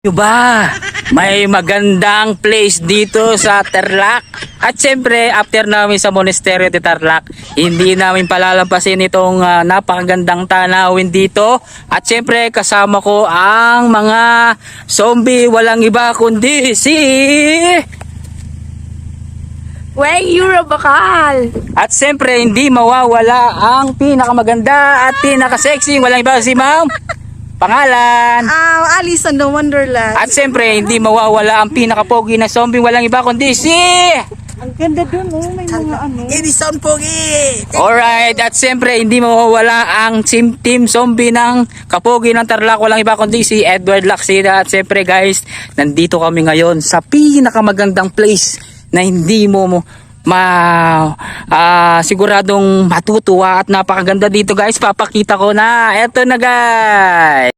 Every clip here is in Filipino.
Ba? May magandang place dito sa Tarlac. At syempre, after namin sa Monasterio de Tarlac, hindi namin palalampasin itong ah, napakagandang tanawin dito. At syempre, kasama ko ang mga zombie, walang iba kundi si... Weng Euro Bakal! At syempre, hindi mawawala ang pinakamaganda at pinakasexy, walang iba si Ma'am. Pangalan. Um, Alice on the Wonderland. At siyempre, hindi mawawala ang pinakapogi na zombie walang iba kundi si... Ang ganda dun, oh. May mga ano. Edison Pogi! Alright, at siyempre, hindi mawawala ang team, team zombie ng kapogi ng Tarlac walang iba kundi si Edward Laxida. At siyempre guys, nandito kami ngayon sa pinakamagandang place na hindi mo mo ma ah, siguradong matutuwa at napakaganda dito guys. Papakita ko na. Eto na guys.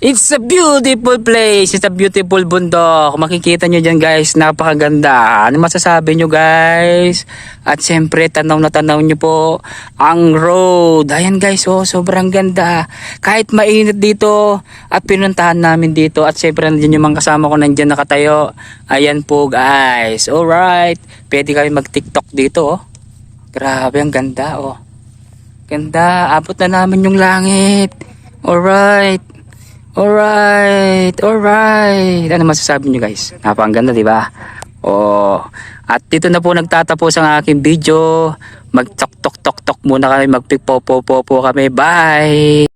It's a beautiful place. It's a beautiful bundok. Makikita nyo dyan guys. Napakaganda. Ano masasabi nyo guys? At siyempre tanaw na tanaw nyo po ang road. Ayan guys. Oh sobrang ganda. Kahit mainit dito at pinuntahan namin dito. At siyempre nandiyan yung mga kasama ko. Nandiyan nakatayo. Ayan po guys. Alright. Pwede kami mag tiktok dito oh. Grabe ang ganda oh. Ganda abot na namin yung langit. Alright. Alright alright. Ano masasabi nyo guys? Napakaganda di ba? Oh at dito na po nagtatapos ang aking video. Mag tok tok tok tok muna kami. Mag po po po po kami. Bye